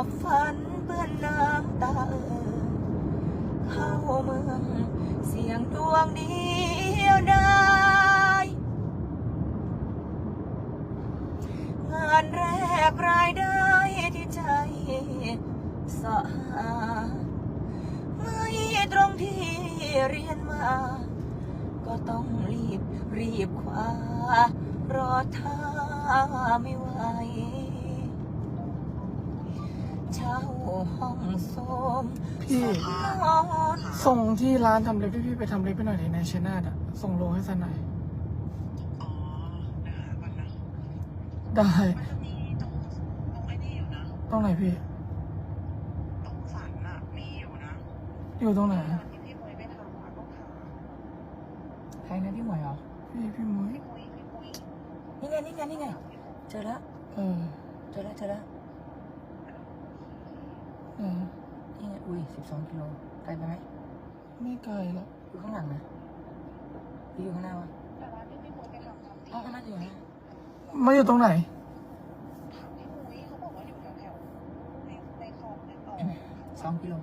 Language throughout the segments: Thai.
อบฝันเปื้อนน้ำตาเออเข้าเมืองเสียงดวงเดียวได้งานแรกรายได้ที่ใจสะหาไม่ตรงที่เรียนมา ก็ต้องรีบรีบคว้ารอท่าไม่ไหว ห้องโสมพี่นอนส่งที่ร้านทำเล็บที่พี่ไปทำเล็บไปหน่อยดิในเชนาดอะส่งโลให้สันหน่อยอ๋อนะวันนั้นได้ มันจะมีตรงตรงไอ้นี่อยู่นะ ตรงไหนพี่ ตรงสันน่ะมีอยู่นะอยู่ตรงไหนที่พี่เคยไปทำอะต้องถามใครนะพี่หมวยเหรอ พี่พี่มุ้ยพี่ปุ้ยพี่ปุ้ยนี่ไงนี่ไงนี่ไง เจอแล้ว เออ เจอแล้วเจอแล้วเออนี่ไงอุ้ยสิบสองกิโลไกลไปไหมไม่ไกลหรอกอยู่ข้างหลังนะหรืออยู่ข้างหน้าวะแต่ร้านที่พี่ปุ้ยไปทำทำที่อ๋อข้างหน้าอยู่ข้างหน้ามาอยู่ตรงไหนถามพี่ปุ้ยเขาบอกว่าอยู่แถวแถวๆในในคลองในต่อสองกิโล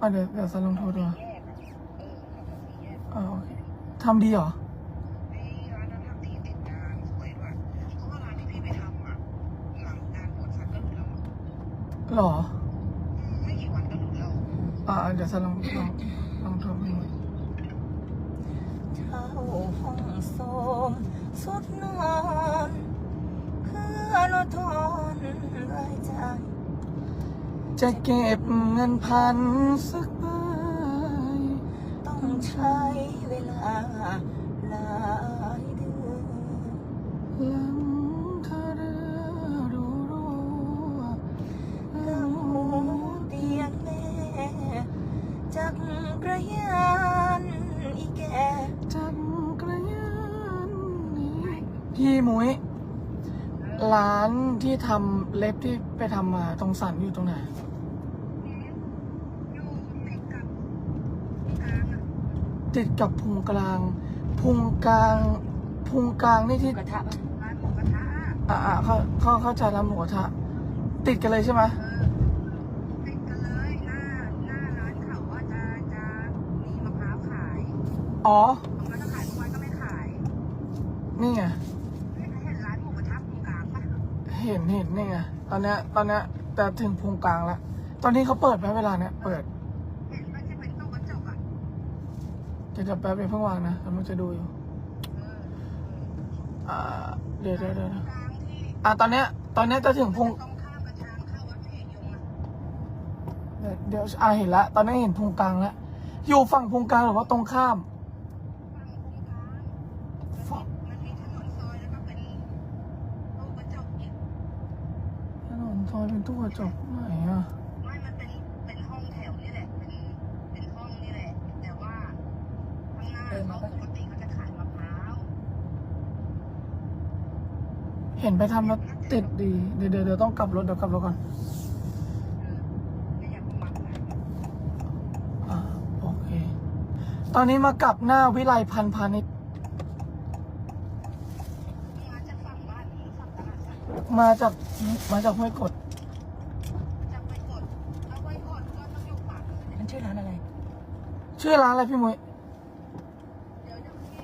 อะเดี๋ยวเดี๋ยวสันลองโทรดูอะแยกอะเออแถวแถวสี่แยกอ่าโอเคทำดีเหรอไอ้ร้านนั้นทำดีติดงานสวยด้วยเพราะว่าร้านที่พี่ไปทำอะหลังงานบวชสักก็หลุดแล้วอะหรอ ไม่กี่วันก็หลุดแล้ว อ่าเดี๋ยวสันลองลองลองโทรพี่มุ้ยเช่าห้องโสมสุดนอนเพื่อลดทอนรายจ่ายจะเก็บเงินพันสักใบต้องใช้เวลาหลายเดือน ที่ทำเล็บที่ไปทำมาตรงสันอยู่ตรงไหนอยู่ติดกับกลางอะติดกับพุงกลาง พุงกลาง พุงกลางนี่ที่กระทะปะร้านหมูกระทะอะอ่าอ่าเขาเขาเข้าใจแล้วหมูกระทะติดกันเลยใช่ไหมเออติดกันเลยหน้าหน้าร้านเขาว่าจะจะมีมะพร้าวขาย อ๋อตรงนั้นจะขายทุกวันก็ไม่ขาย นี่ไง เห็นเห็นนี่ไงตอนเนี้ยตอนเนี้ยแต่ถึงพุงกลางแล้ว ตอนนี้เขาเปิดไหมเวลาเนี้ยเปิดเห็นมันจะเป็นตู้กระจกอะเดี๋ยวแป๊บเดียวเพิ่งวางนะกำลังจะดูอยู่เอออ่าเดี๋ยวเดี๋ยวเดี๋ยวอ่าตอนเนี้ย ตอนเนี้ยจะถึงพุงกับทางเข้วเดี๋ยวเดี๋ยวอ่าเห็นละ ตอนนี้เห็นพุงกลางแล้วอยู่ฝั่งพุงกลางหรือว่าตรงข้าม ฝั่งตรงกลางมันมีถนนซอยแล้วก็เป็นตู้กระจกอีก ถนนซอยเป็นตู้ก ระจกไหนอะไม่มันเป็นเป็นห้องแถวนี่แหละ เป็นเป็นห้องนี่แหละ แต่ว่าข้างหน้าเขาปกติเขาจะขายมะพร้าวเห็นไปทำแล้วติดดีเดี๋ยวเดี๋ยวเดี๋ยวต้องกลับรถเดี๋ยวกลับรถก่อนไม่อยากมักนะอ่าโอเค ตอนนี้มากลับหน้าวิไลพันธ์พาณิชย์มาจากฝั่งบ้านนี้ฝั่งตลาดสัตว์มาจากมาจากห้วยกด จะไปกดถ้าไปกดก็ต้องอยู่ขวามือเนี่ย มันชื่อร้านอะไร ชื่อร้านอะไรพี่มุ้ยเดี๋ยวเดี๋ยวพี่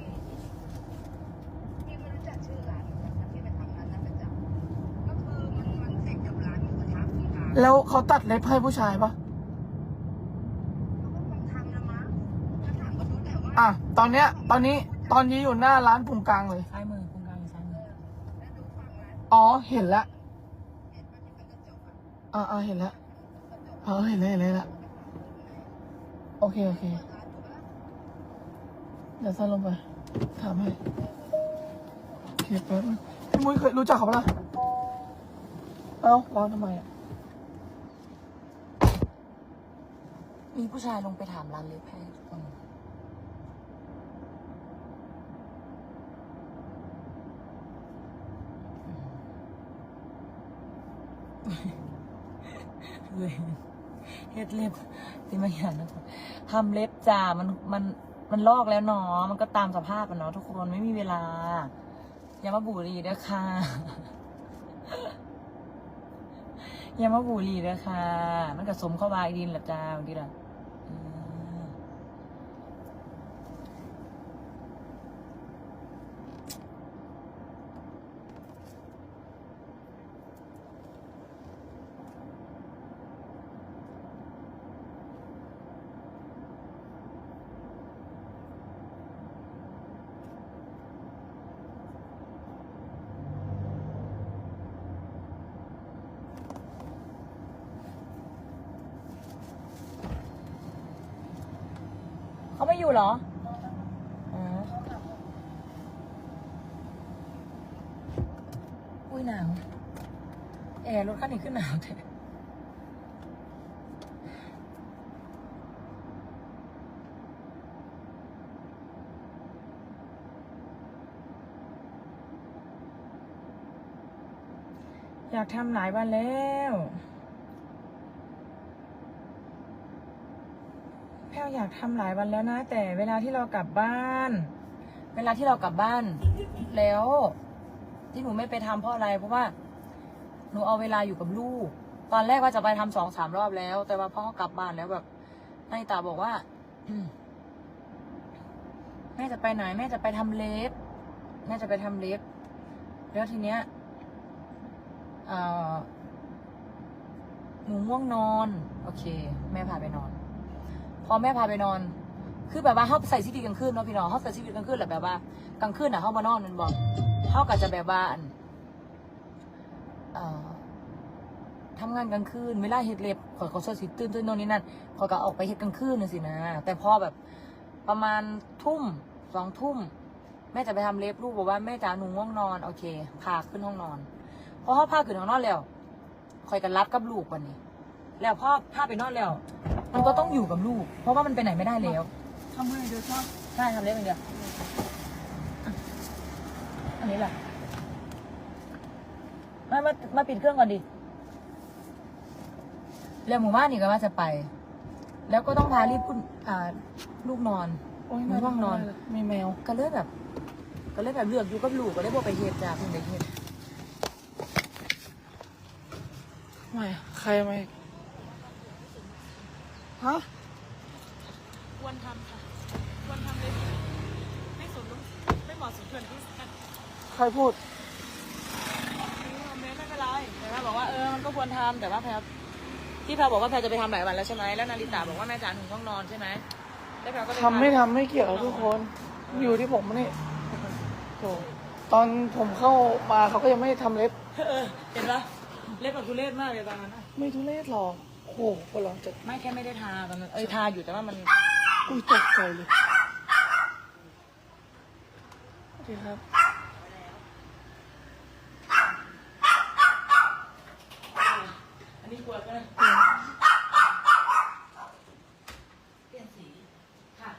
พี่ไม่รู้จักชื่อร้านแต่พี่ไปทำร้านนั้นประจำก็คือมันมันเสร็จกับร้านหมูกระทะตรงกลางแล้วเขาตัดเล็บให้ผู้ชายปะเขาก็คงทำละมั้งถ้าถามก็รู้แต่ว่าอะตอนเนี้ย ตอนนี้ตอนนี้อยู่หน้าร้านพุงกลางเลย ซ้ายมือตรงกลางอยู่ซ้ายมือ แล้วดูฝั่งร้านอ๋อเห็นละเห็นว่าที่เป็นกระจกอะอ่าอ่าเห็นละกระจกเออเห็นเลยเห็นเลยละโอเคโอเคร้านถูกปะเดี๋ยวสั้นลงไป ถามให้โอเคแป๊บนึงพี่มุ้ยเคยรู้จักเขาปะล่ะเอ้าร้านทำไมอะ มีผู้ชายลงไปถามร้านเล็บให้ตรงเลยเฮ็ดเล็บที่มาอย่างนะ ทำเล็บจ้ามันมันมันลอกแล้วเนาะมันก็ตามสภาพอะเนาะทุกคนไม่มีเวลา อย่ามาบุรีเด้อค่ะ อย่ามาบูลลี่เลยค่ะ มันก็สมเข้าบายดินหละจ้าบางทีละ ไม่อยู่เหรออ๋ออุ้ยหนาวแอร์รถคันนี้ขึ้นหนาวแท้อยากทำหลายวันแล้ว แพลวอยากทำหลายวันแล้วนะ แต่เวลาที่เรากลับบ้าน เวลาที่เรากลับบ้านแล้ว ที่หนูไม่ไปทำเพราะอะไร เพราะว่าหนูเอาเวลาอยู่กับลูก ตอนแรกว่าจะไปทำสองสามรอบแล้ว แต่ว่าพ่อกลับบ้านแล้วแบบนายตาบอกว่าแม่จะไปไหน แม่จะไปทำเล็บแม่จะไปทำเล็บ แล้วทีเนี้ยอ่อหนูง่วงนอน โอเค แม่พาไปนอน พอแม่พาไปนอน คือแบบว่าเขาใส่ชีวิตกลางคืนเนาะพี่น้องเขาใส่ชีวิตกลางคืนแหละแบบว่ากลางคืนอะเขามานอนมันบอกเขาก็จะแบบว่าทำงานกลางคืนเวลาเฮ็ดเล็บขอเขาเสื้อสีตื่นตื่นโน่นนี่นั่นขอก็ออกไปเฮ็ดกลางคืนน่ะสินะ แต่พอแบบประมาณทุ่มสองทุ่มแม่จะไปทำเล็บลูกบอกว่าแม่จ๋าหนูง่วงนอนโอเคพาขึ้นห้องนอนพอเขาพาขึ้นห้องนอนแล้วคอยกันรับกับลูกวันนี้ แล้วพ่อพาไปนอนแล้ว มันก็ต้องอยู่กับลูก เพราะว่ามันไปไหนไม่ได้แล้วทำให้เดี๋ยวชอบใช่ทำเล็บอย่างเดียวอะอันนี้แหละมามามาปิดเครื่องก่อนดิเรียกหมู่บ้านนี่ก็ว่าจะไป แล้วก็ต้องพารีบพุ่นอ่าลูกนอนโอ้ยหนูง่วงนอน มีแมวก็เลยแบบ ก็เลยแบบเลือกอยู่กับลูกก็เลยบอกไปเฮ็ดจ้าเพิ่งไปเฮ็ดไม่ใครไม่ ฮะควรทำค่ะควรทำเลยไม่สนลูกไม่เหมาะสมควรที่จะใครพูดไม่เป็นไรแต่ว่าบอกว่าเออมันก็ควรทำแต่ว่าแพรที่แพรบอกว่าแพรจะไปทำหลายวันแล้วใช่ไหมแล้วนาริตาบอกว่าแม่จ๋าหนูต้องนอนใช่ไหมแล้วแพรก็เลยทำไม่ทำไม่เกี่ยวทุกคน อยู่ที่ผมนี่โถตอนผมเข้ามาเขาก็ยังไม่ได้ทำเล็บเออเห็นปะเล็บแบบทุเรศมากเลยตอนนั้นอะไม่ทุเรศหรอก โอ้โหคนเราจะไม่แค่ไม่ได้ทาตอนนั้นเออทาอยู่แต่ว่ามันอุ้ยตกใจเลยสวัสดีครับ อันนี้กลัวก็เลยเปลี่ยนสีค่ะ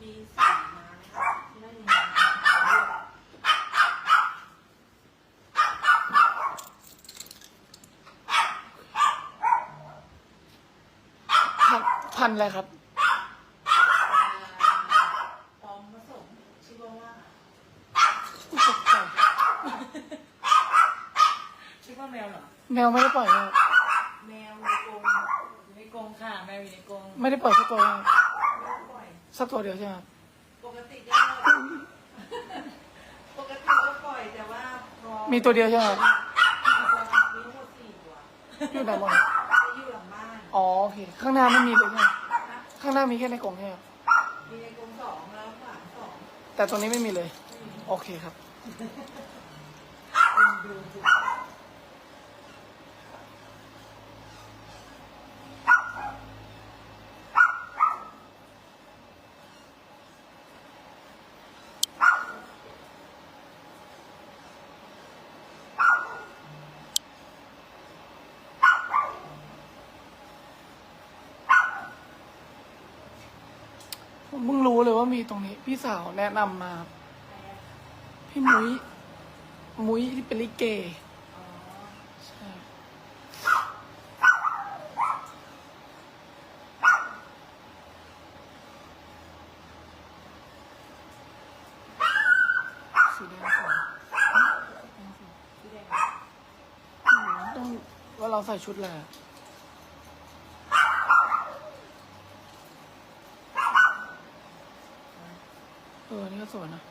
มีสีมานะคะที่ไม่มี พัน พันอะไรครับ ปอมผสมชิวาว่าอุ๊ยตกใจชิวาแมวเหรอ แมวไม่ได้ปล่อยนะแมวในกรงอยู่ในกรงค่ะ แมวอยู่ในกรงไม่ได้ปล่อยสักตัวนะปล่อย สักตัวเดียวใช่ไหมครับปกติก็ปกติก็ปล่อยแต่ว่าพอมีตัวเดียวใช่ไหมครับมีทั้งหมดสี่ตัวอยู่ไหนหมดอยู่หลังบ้าน อ๋อโอเคข้างหน้าไม่มีเลยใช่ไหม ข้างหน้ามีแค่ในกล่องใช่ไหมครับมีในกรงสองแล้วข้างหลังสองแต่ตรงนี้ไม่มีเลย โอเคครับผ เพิ่งรู้เลยว่ามีตรงนี้ พี่สาวแนะนำมา พี่มุ้ย มุ้ยที่เป็นลิเกใช่สีแดงสวยต้องเวเราใส่ชุดอะไรอะเออ นี่ก็ สวยนะ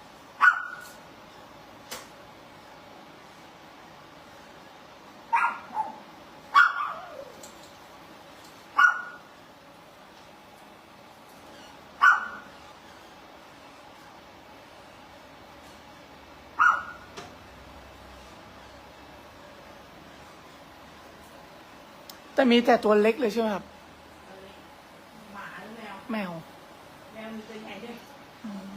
แต่มีแต่ตัวเล็กเลยใช่ไหมครับ หมาหรือแมว แมว แมวมีตัวใหญ่ด้วย อืม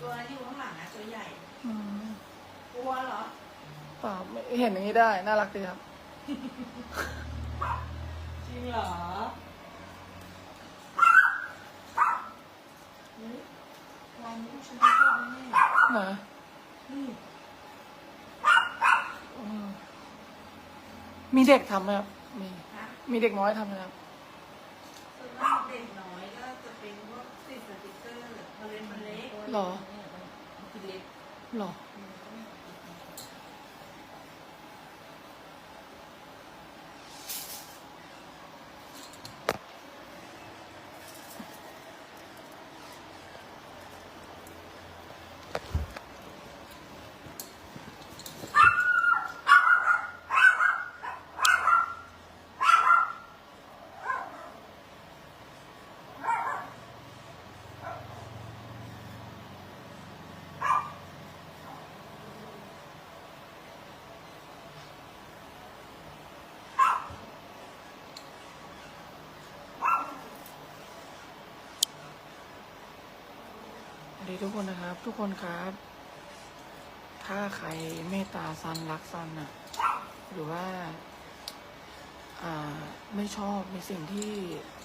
ตัวที่อยู่ข้างหลังนะตัวใหญ่ อืม กลัวเหรอ เปล่าไม่เห็นอย่างนี้ ได้น่ารักดีครับ จริงเหรอเฮ้ยลายนี้ฉันชอบแน่นะๆนี่อืมมีเด็กทำไหมครับ มีฮะมีเด็กน้อยทำไหมครับ ส่วนมากเด็กน้อยก็จะเป็นพวกติดสติกเกอร์มันเล็กมันเล็ก หรอมันเล็กหรอ ดีทุกคนนะครับ ทุกคนครับ ถ้าใครเมตตาซันรักซันอะหรือว่าไม่ชอบในสิ่งที่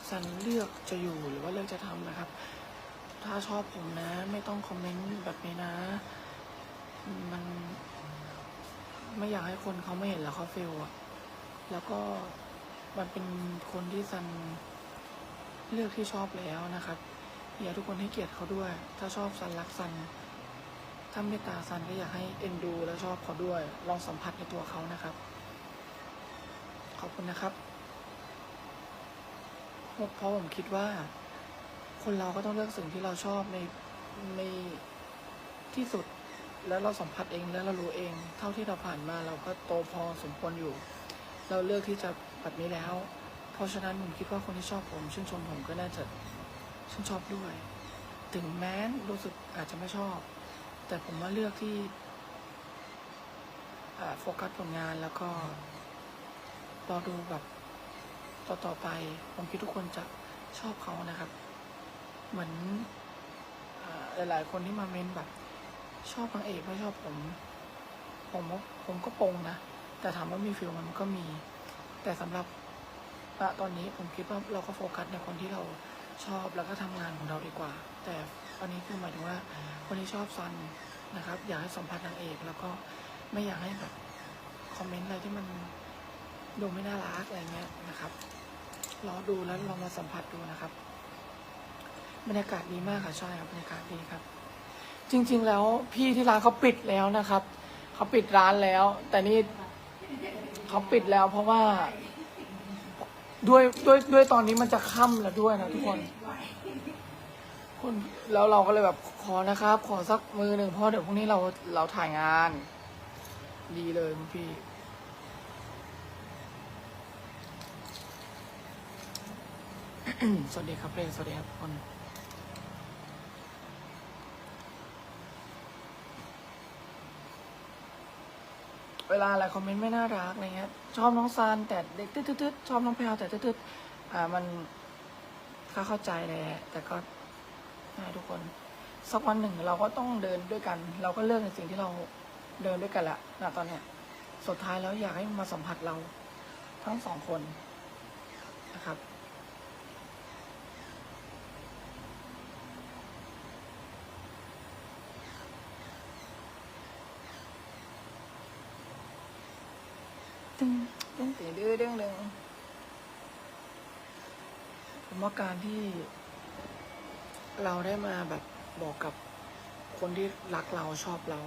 ซันเลือกจะอยู่หรือว่าเลือกจะทำนะครับ ถ้าชอบผมนะ ไม่ต้องคอมเมนต์แบบนี้นะ มันไม่อยากให้คนเขาไม่เห็นแล้วเขาเฟลอะแล้วก็มันเป็นคนที่ซันเลือกที่ชอบแล้วนะครับ อยากทุกคนให้เกียรติเขาด้วย ถ้าชอบซันรักซัน ถ้าเมตตาซันก็อยากให้เอ็นดู และชอบเขาด้วย ลองสัมผัสในตัวเขานะครับ ขอบคุณนะครับเพราะผมคิดว่า คนเราก็ต้องเลือกสิ่งที่เราชอบในในที่สุด แล้วเราสัมผัสเองแล้วเรารู้เอง เท่าที่เราผ่านมาเราก็โตพอสมควรอยู่ เราเลือกที่จะแบบนี้แล้ว เพราะฉะนั้นผมคิดว่าคนที่ชอบผมชื่นชมผมก็น่าจะ ฉันชอบด้วย ถึงแม้รู้สึกอาจจะไม่ชอบ แต่ผมว่าเลือกที่โฟกัสผลงานแล้วก็รอดูแบบต่อต่อๆไป ผมคิดทุกคนจะชอบเขานะครับ เหมือนอหลายๆคนที่มาเม้นแบบ ชอบนางเอกไม่ชอบผม ผมว่าผมก็ปงนะ แต่ถามว่ามีฟิลมันก็มี แต่สำหรับตอนนี้ผมคิดว่าเราก็โฟกัสในคนที่เรา ชอบแล้วก็ทำงานของเราดีกว่า แต่อันนี้คือหมายถึงว่าคนที่ชอบซันนะครับ อยากให้สัมผัสนางเอก แล้วก็ไม่อยากให้แบบคอมเมนต์อะไรที่มันดูไม่น่ารักอะไรเงี้ยนะครับรอดูแล้วลองมาสัมผัสดูนะครับบรรยากาศดีมากค่ะใช่ครับบรรยากาศดีครับ จริง ๆ แล้วพี่ที่ร้านเขาปิดแล้วนะครับเขาปิดร้านแล้ว แต่นี่เขาปิดแล้วเพราะว่า ด้วยด้วยด้วยตอนนี้มันจะค่ำแล้วด้วยนะทุกคนคนแล้วเราก็เลยแบบขอนะครับ ขอสักมือหนึ่งเพราะเดี๋ยวพรุ่งนี้เราเราถ่ายงาน ดีเลยคุณพี่ สวัสดีครับเรนสวัสดีครับทุกคน เวลาอะไรคอมเมนต์ไม่น่ารักอะไรเงี้ยชอบน้องซานแต่เด็กตืดๆชอบน้องแพลวแต่ตืดๆอ่ามันก็เข้าใจแหละแต่ก็นะทุกคนสักวันหนึ่งเราก็ต้องเดินด้วยกัน เราก็เลือกในสิ่งที่เราเดินด้วยกันละนะตอนเนี้ยสุดท้ายแล้วอยากให้มาสัมผัสเราทั้งสองคนนะครับ ตึงตึงตีดื้อเรื่องหนึ่งผมว่าการที่เราได้มาแบบบอกกับคนที่รักเราชอบเรา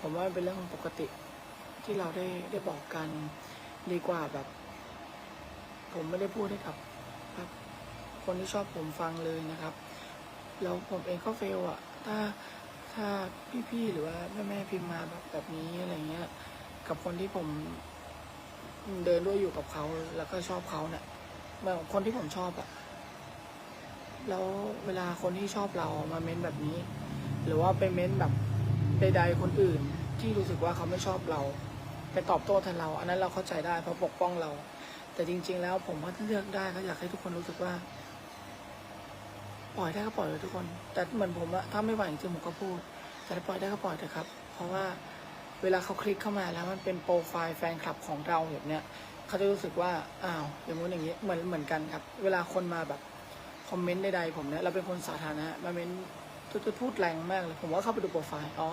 ผมว่าเป็นเรื่องปกติที่เราได้ได้บอกกันดีกว่าแบบ ผมไม่ได้พูดให้กับแบบคนที่ชอบผมฟังเลยนะครับ แล้วผมเองก็เฟลอะถ้าถ้าพี่ๆหรือว่าแม่ๆพิมพ์มาแบบแบบนี้อะไรเงี้ย กับคนที่ผม เดินด้วยอยู่กับเขาแล้วก็ชอบเขาเนี่ยเหมือนคนที่ผมชอบอะแล้วเวลาคนที่ชอบเรามาเม้นแบบนี้ หรือว่าไปเม้นแบบใด ๆ คนอื่นที่รู้สึกว่าเขาไม่ชอบเรา ไปตอบโต้แทนเรา อันนั้นเราเข้าใจได้เพราะปกป้องเรา แต่จริง ๆ แล้วผมว่าถ้าเลือกได้ก็อยากให้ทุกคนรู้สึกว่า ปล่อยได้ก็ปล่อยเลยทุกคน แต่เหมือนผมอะถ้าไม่ไหวจริงผมก็พูด แต่ปล่อยได้ก็ปล่อยเถอะครับ เพราะว่า เวลาเขาคลิกเข้ามาแล้วมันเป็นโปรไฟล์แฟนคลับของเราแบบเนี้ยเขาจะรู้สึกว่าอ้าวอย่างงู้นอย่างนี้เหมือนเหมือนกันครับ เวลาคนมาแบบคอมเมนต์ใดๆผมเนี่ยเราเป็นคนสาธารณะมาเม้นจะพูดแรงมากเลยผมว่าเข้าไปดูโปรไฟล์อ๋อ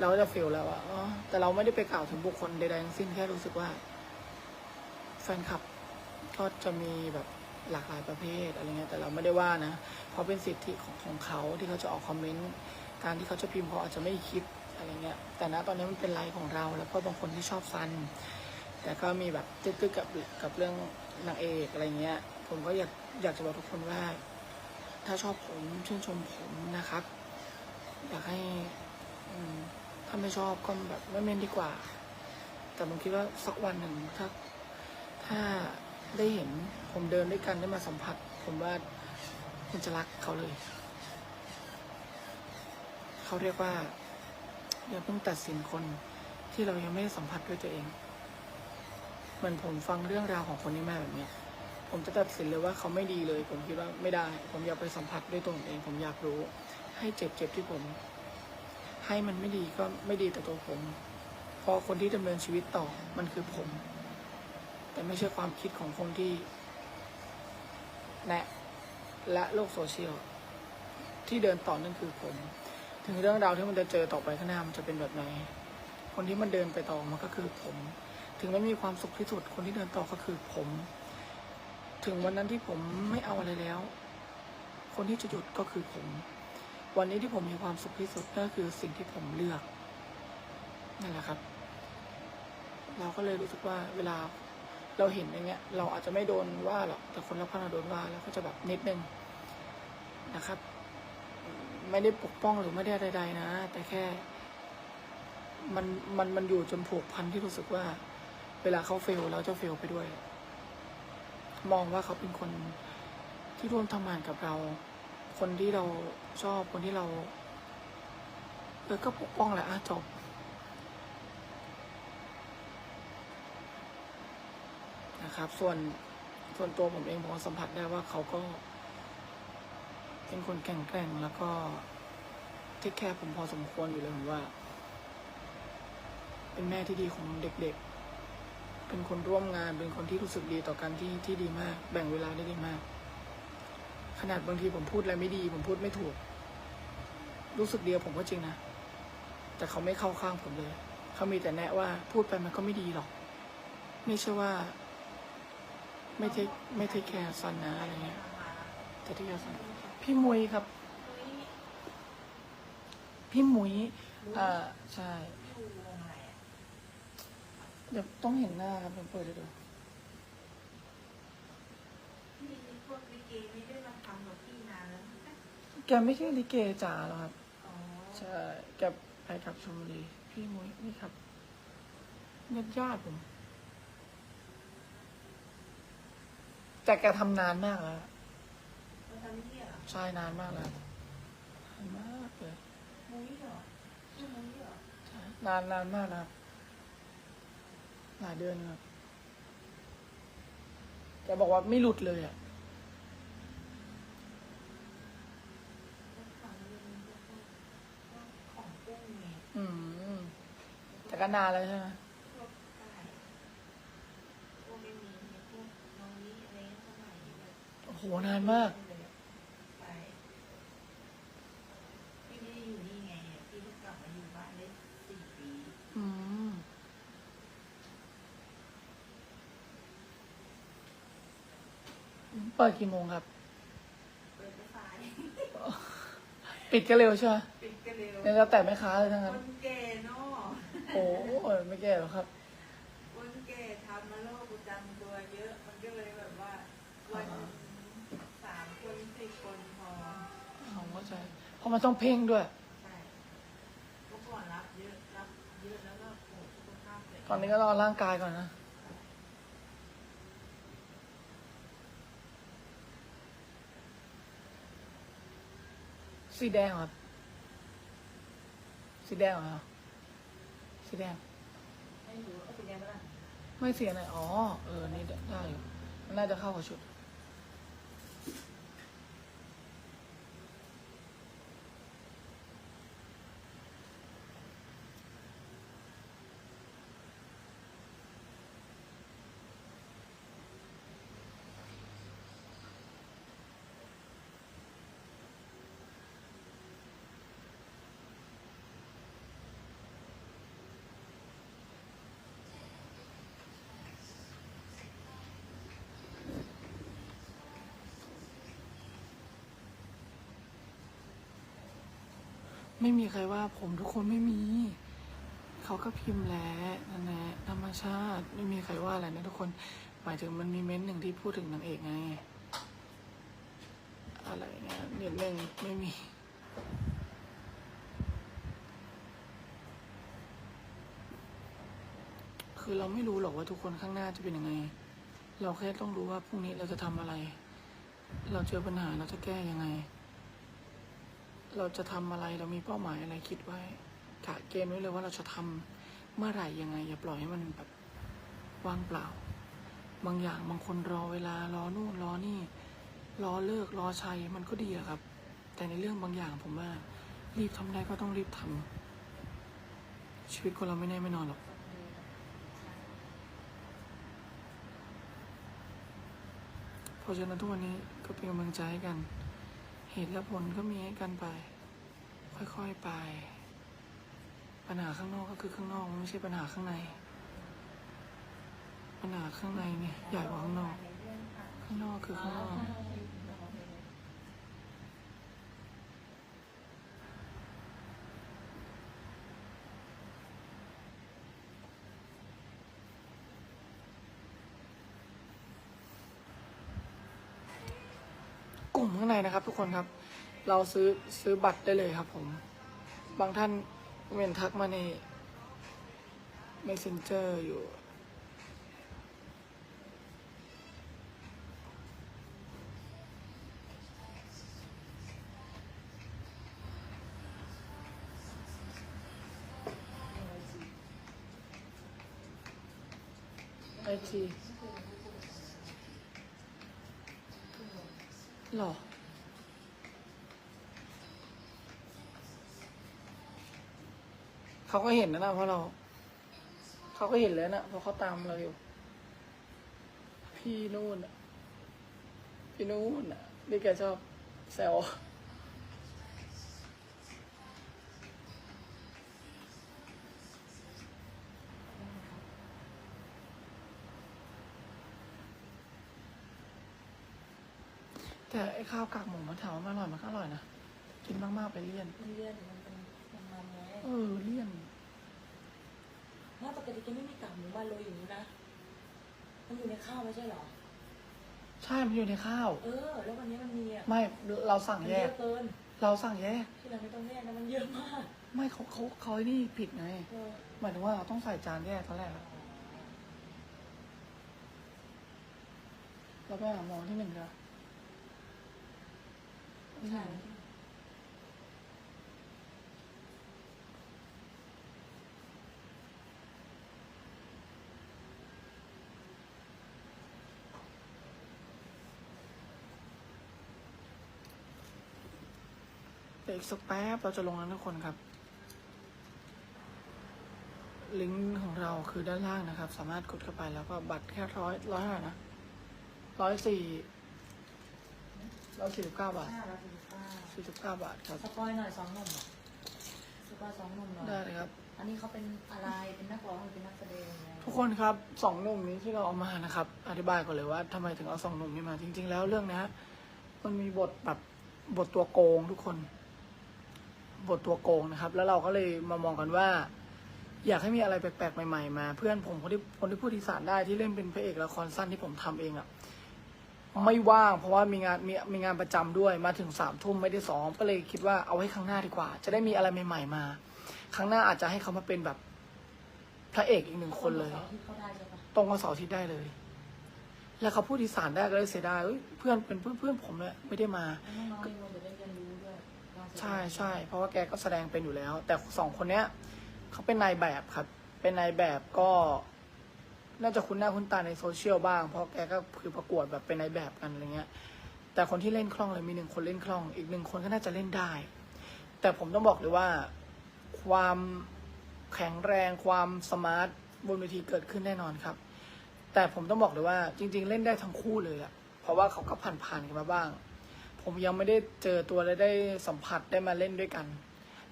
เราก็จะฟีลแล้วอะอ๋อแต่เราไม่ได้ไปกล่าวถึงบุคคลใดๆทั้งสิ้นแค่รู้สึกว่า แฟนคลับก็จะมีแบบหลากหลายประเภทอะไรเงี้ยแต่เราไม่ได้ว่านะเพราะเป็นสิทธิของของเขาที่เขาจะออกคอมเมนต์การที่เขาจะพิมพ์เขาอาจจะไม่คิด อะไรเงี้ย แต่นะตอนนี้มันเป็นไลฟ์ของเรา แล้วก็บางคนที่ชอบฟัน แต่ก็มีแบบตึกๆกับกับเรื่องนางเอกอะไรเงี้ย ผมก็อยากอยากจะบอกทุกคนว่า ถ้าชอบผมชื่นชมผมนะครับ อยากให้ถ้าไม่ชอบก็แบบไม่เม้นดีกว่า แต่ผมคิดว่าสักวันหนึ่งถ้าถ้าได้เห็นผมเดินด้วยกันได้มาสัมผัส ผมว่าคุณจะรักเขาเลย เขาเรียกว่า อย่าเพิ่งตัดสินคนที่เรายังไม่ได้สัมผัสด้วยตัวเอง เหมือนผมฟังเรื่องราวของคนนี้มาแบบเนี้ยผมจะตัดสินเลยว่าเขาไม่ดีเลย ผมคิดว่าไม่ได้ ผมอยากไปสัมผัสด้วยตัวผมเอง ผมอยากรู้ ให้เจ็บเจ็บที่ผม ให้มันไม่ดีก็ไม่ดีแต่ตัวผมเพราะคนที่ดำเนินชีวิตต่อมันคือผม แต่ไม่ใช่ความคิดของคนที่แนะและโลกโซเชียลที่เดินต่อนั่นคือผม ถึงเรื่องราวที่มันจะเจอต่อไปข้างหน้ามันจะเป็นแบบไหน คนที่มันเดินไปต่อมันก็คือผม ถึงมันมีความสุขที่สุด คนที่เดินต่อก็คือผม ถึงวันนั้นที่ผมไม่เอาอะไรแล้ว คนที่จะหยุดก็คือผม วันนี้ที่ผมมีความสุขที่สุดก็คือสิ่งที่ผมเลือกนั่นแหละครับ เราก็เลยรู้สึกว่าเวลาเราเห็นอย่างเงี้ย เราอาจจะไม่โดนว่าหรอกแต่คนรับข้างเราโดนว่า แล้วก็จะแบบนิดนึงนะครับ ไม่ได้ปกป้องหรือไม่ได้ใดๆนะ แต่แค่ มันมันมันอยู่จนผูกพันที่รู้สึกว่า เวลาเขาเฟลเราจะเฟลไปด้วย มองว่าเขาเป็นคนที่ร่วมทำงานกับเรา คนที่เราชอบคนที่เราเออก็ปกป้องแหละจบนะครับ ส่วนส่วนตัวผมเองผมสัมผัสได้ว่าเขาก็ เป็นคนแข็งแกร่งแล้วก็เทคแคร์ผมพอสมควรอยู่เลยผมว่า เป็นแม่ที่ดีของเด็กๆ เป็นคนร่วมงาน เป็นคนที่รู้สึกดีต่อกันที่ที่ดีมาก แบ่งเวลาได้ดีมาก ขนาดบางทีผมพูดอะไรไม่ดี ผมพูดไม่ถูก รู้สึกเดียวผมก็จริงนะ แต่เขาไม่เข้าข้างผมเลย เขามีแต่แนะว่าพูดไปมันก็ไม่ดีหรอก ไม่ใช่ว่า ไม่เทคไม่เทคแคร์ซันนะอะไรเงี้ยแต่ที่แคร์ซัน พี่มุยครับ พี่มุยอ่าใช่ เดี๋ยวต้องเห็นหน้าครับผมเปิดให้ดูมีพวกลิเกไม่ได้มาทำกับพี่นานแล้วแกไม่ใช่ลิเกจ๋าหรอกครับ อ๋อใช่แกไปกับชมบุรีพี่มุ้ยนี่ครับญาติญาติผม แต่แกทำนานมากแล้วมาทำที่เหรอ ใช่นานมากแล้วนานมากเลยมุ้ยเหรอชื่อมุ้ยเหรอ ใช่นานนานมากนะครับหลายเดือนนะครับแกบอกว่าไม่หลุดเลยอะของกุ้งไงอืมแต่ก็นานแล้วใช่ไหมพวกไก่พวกไม่มีพวกน้องนี้อะไรสมัยแบบโอ้โหนานมาก ปิดกี่โมงครับปิดไม่สายปิดก็เร็วใช่ไหมปิดก็เร็วแล้วแต่แม่ค้าเลยทั้งนั้คนแก่เนาะโอ้โหไม่แก่หรอกครับ คนแก่ทำมาโรกประจำตัวเยอะ มันก็เลยแบบว่า วันสามคนสี่คนพอผมเข้าใจเพราะมันต้องเพ่งด้วย ใช่เมื่อก่อนรับเยอะรับเยอะแล้วก็โอ้สุขภาพเสียตอนนี้ก็รอร่างกายก่อนนะ สีแดงเหรอครับ สีแดงเหรอครับสีแดง ไม่รู้เอาสีแดงไปละไม่เสียไหนอ๋อ เออ นี่ได้อยู่มันน่าจะเข้ากับชุด ไม่มีใครว่าผมทุกคนไม่มี เขาก็พิมพ์แล้วนั่นแหละธรรมชาติไม่มีใครว่าอะไรนะทุกคน หมายถึงมันมีเม้นหนึ่งที่พูดถึงนางเอกไง อะไรเนี่ยเนิดนึงไม่มีคือเราไม่รู้หรอกว่าทุกคนข้างหน้าจะเป็นยังไง เราแค่ต้องรู้ว่าพรุ่งนี้เราจะทำอะไร เราเจอปัญหาเราจะแก้ยังไง เราจะทำอะไรเรามีเป้าหมายอะไรคิดไว้กะเกณฑ์ไว้เลยว่าเราจะทำเมื่อไหร่ยังไง อย่าปล่อยให้มันแบบว่างเปล่า บางอย่างบางคนรอเวลารอนู่นรอนี่ รอเลิกรอชัยมันก็ดีอะครับ แต่ในเรื่องบางอย่างผมว่า รีบทำได้ก็ต้องรีบทำชีวิตคนเราไม่แน่ไม่นอนหรอกเพราะฉะนั้นทุกวันนี้ก็เป็นกำลังใจให้กัน เหตุและผลก็มีให้กันไป ค่อยๆไป ปัญหาข้างนอกก็คือข้างนอกไม่ใช่ปัญหาข้างใน ปัญหาข้างในเนี่ยใหญ่กว่าข้างนอก ข้างนอกคือข้างนอก กลุ่มข้างในนะครับ ทุกคนครับ เราซื้อซื้อบัตรได้เลยครับ ผม บางท่านเวนทักมาใน messenger อยู่ไอจี หรอ เขาก็เห็นนะนะเพราะเรา เขาก็เห็นแล้วนะเพราะเขาตามเราอยู่ พี่นู่นน่ะพี่นู่นอะที่แกชอบแซว แต่ไอ้ข้าวกากหมูมันถามว่ามันอร่อยมันก็อร่อยนะ กินมากๆไปเลี่ยน เลื่อนมันเป็นมันมันไงเออเลี่ยนแล้วปกติแกไม่มีกากหมูมาโรยอย่างนี้นะ มันอยู่ในข้าวไม่ใช่เหรอ ใช่มันอยู่ในข้าว เออ แล้ววันนี้มันมีอะไม่เราสั่งมันแยเยก อะเกินเราสั่งแยก ที่เราไม่ต้องแยกนะมันเยอะมากไม่เขาเขาเขาไอ้นี่ผิดไงเออหมายถึงว่าเราต้องใส่จานแยกตอนแรกอะเราไปหาหมอที่หนึ่งเดียวใช่ เดี๋ยวอีกสักแป๊บเราจะลงแล้วทุกคนครับ ลิงก์ของเราคือด้านล่างนะครับ สามารถกดเข้าไปแล้วก็บัตรแค่ร้อยร้อยเท่าไหร่นะร้อยสี่ ร้อยสี่สิบเก้าบาทห้าร้อยสี่สิบเก้าสี่สิบเก้าบาทครับ สปอยหน่อยสองหนุ่มเหรอสปอยสองหนุ่มหน่อยได้เลยครับ อันนี้เขาเป็นอะไร เป็นนักร้องหรือเป็นนักแสดงไงทุกคนครับสองหนุ่มนี้ที่เราเอามานะครับ อธิบายก่อนเลยว่าทำไมถึงเอาสองหนุ่มนี้มา จริง ๆ แล้วเรื่องเนี้ยมันมีบทแบบบทตัวโกงทุกคน บทตัวโกงนะครับ แล้วเราก็เลยมามองกันว่า อยากให้มีอะไรแปลกๆใหม่ๆมา เพื่อนผมคนที่คนที่พูดอีสานได้ที่เล่นเป็นพระเอกละครสั้นที่ผมทำเองอะ่ะ ไม่ว่างเพราะว่ามีงานมีมีงานประจำด้วยมาถึงสามทุ่มไม่ได้ซ้อมก็เลยคิดว่าเอาไว้ครั้งหน้าดีกว่า จะได้มีอะไรใหม่ ๆ มา ครั้งหน้าอาจจะให้เขามาเป็นแบบพระเอกอีกหนึ่งคนเลยที่เขาได้ใช่ปะตรงกับเสาร์อาทิตย์ได้เลย แล้วเขาพูดอีสานได้ก็เลยเสียดายเอ้ยเพื่อนเป็นเพื่อนเพื่อนผมเลยไม่ได้มาน้องๆในวงจะได้เรียนรู้ด้วยว่าจะใช่ใช่เพราะว่าแกก็แสดงเป็นอยู่แล้ว แต่สองคนเนี้ยเขาเป็นนายแบบครับ เป็นนายแบบก็ น่าจะคุ้นหน้าคุ้นตาในโซเชียลบ้าง เพราะแกก็คือประกวดแบบเป็นในแบบกันอะไรเงี้ย แต่คนที่เล่นคล่องเลยมีหนึ่งคนเล่นคล่อง อีกหนึ่งคนก็น่าจะเล่นได้ แต่ผมต้องบอกเลยว่า ความแข็งแรงความสมาร์ทบนเวทีเกิดขึ้นแน่นอนครับ แต่ผมต้องบอกเลยว่าจริง ๆ เล่นได้ทั้งคู่เลยอะเพราะว่าเขาก็ผ่านๆกันมาบ้าง ผมยังไม่ได้เจอตัวและได้สัมผัสได้มาเล่นด้วยกัน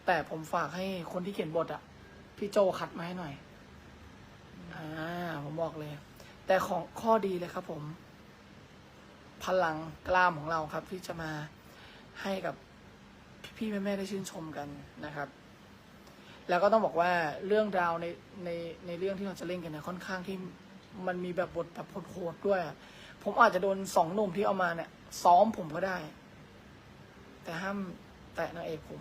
แต่ผมฝากให้คนที่เขียนบทอะพี่โจคัดมาให้หน่อย อ่าผมบอกเลย แต่ของข้อดีเลยครับผม พลังกล้ามของเราครับ ที่จะมาให้กับพี่ๆแม่ๆได้ชื่นชมกันนะครับ แล้วก็ต้องบอกว่าเรื่องราวในในในเรื่องที่เราจะเล่นกันเนี่ยค่อนข้างที่มันมีแบบบทแบบโหดๆด้วย ผมอาจจะโดนสองหนุ่มที่เอามาเนี่ย ซ้อมผมก็ได้ แต่ห้ามแตะนางเอกผม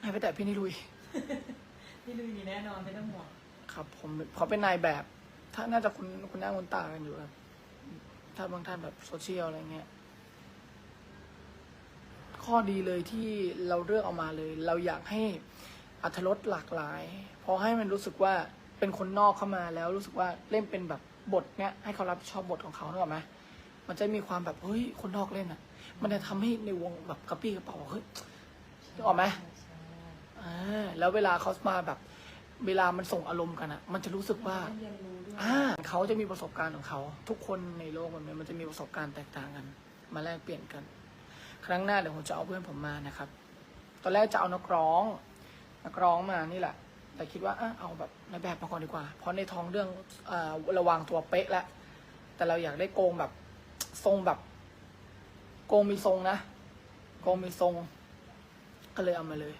ให้ไปแตะพี่นิลุย พี่ลุยมีแน่นอนไม่ต้องห่วงครับผมเขาเป็นนายแบบ ถ้าน่าจะคุณคุณหน้าคุณตากันอยู่ครับ ถ้าบางท่านแบบโซเชียลอะไรเงี้ย ข้อดีเลยที่เราเลือกเอามาเลย เราอยากให้อัธรสหลากหลาย เพราะให้มันรู้สึกว่าเป็นคนนอกเข้ามาแล้วรู้สึกว่าเล่นเป็นแบบบทเนี้ยให้เขารับชอบบทของเขานึกออกไหมมันจะมีความแบบเฮ้ยคนนอกเล่นอะ มันจะทำให้ในวงแบบกระปี้กระเป๋าเฮ้ยออกไหม อ่าแล้วเวลาเขามาแบบ เวลามันส่งอารมณ์กันอะมันจะรู้สึกว่า เรียนรู้ด้วย อ่าเขาจะมีประสบการณ์ของเขา ทุกคนในโลกมันมันจะมีประสบการณ์แตกต่างกัน มาแลกเปลี่ยนกัน ครั้งหน้าเดี๋ยวผมจะเอาเพื่อนผมมานะครับ ตอนแรกจะเอานักร้องนักร้องมานี่แหละ แต่คิดว่าอะเอาแบบในแบบมาก่อนดีกว่า เพราะในท้องเรื่องอ่าระวังตัวเป๊ะแล้วแต่เราอยากได้โกงแบบทรงแบบ โกงมีทรงนะ โกงมีทรง ก็เลยเอามาเลย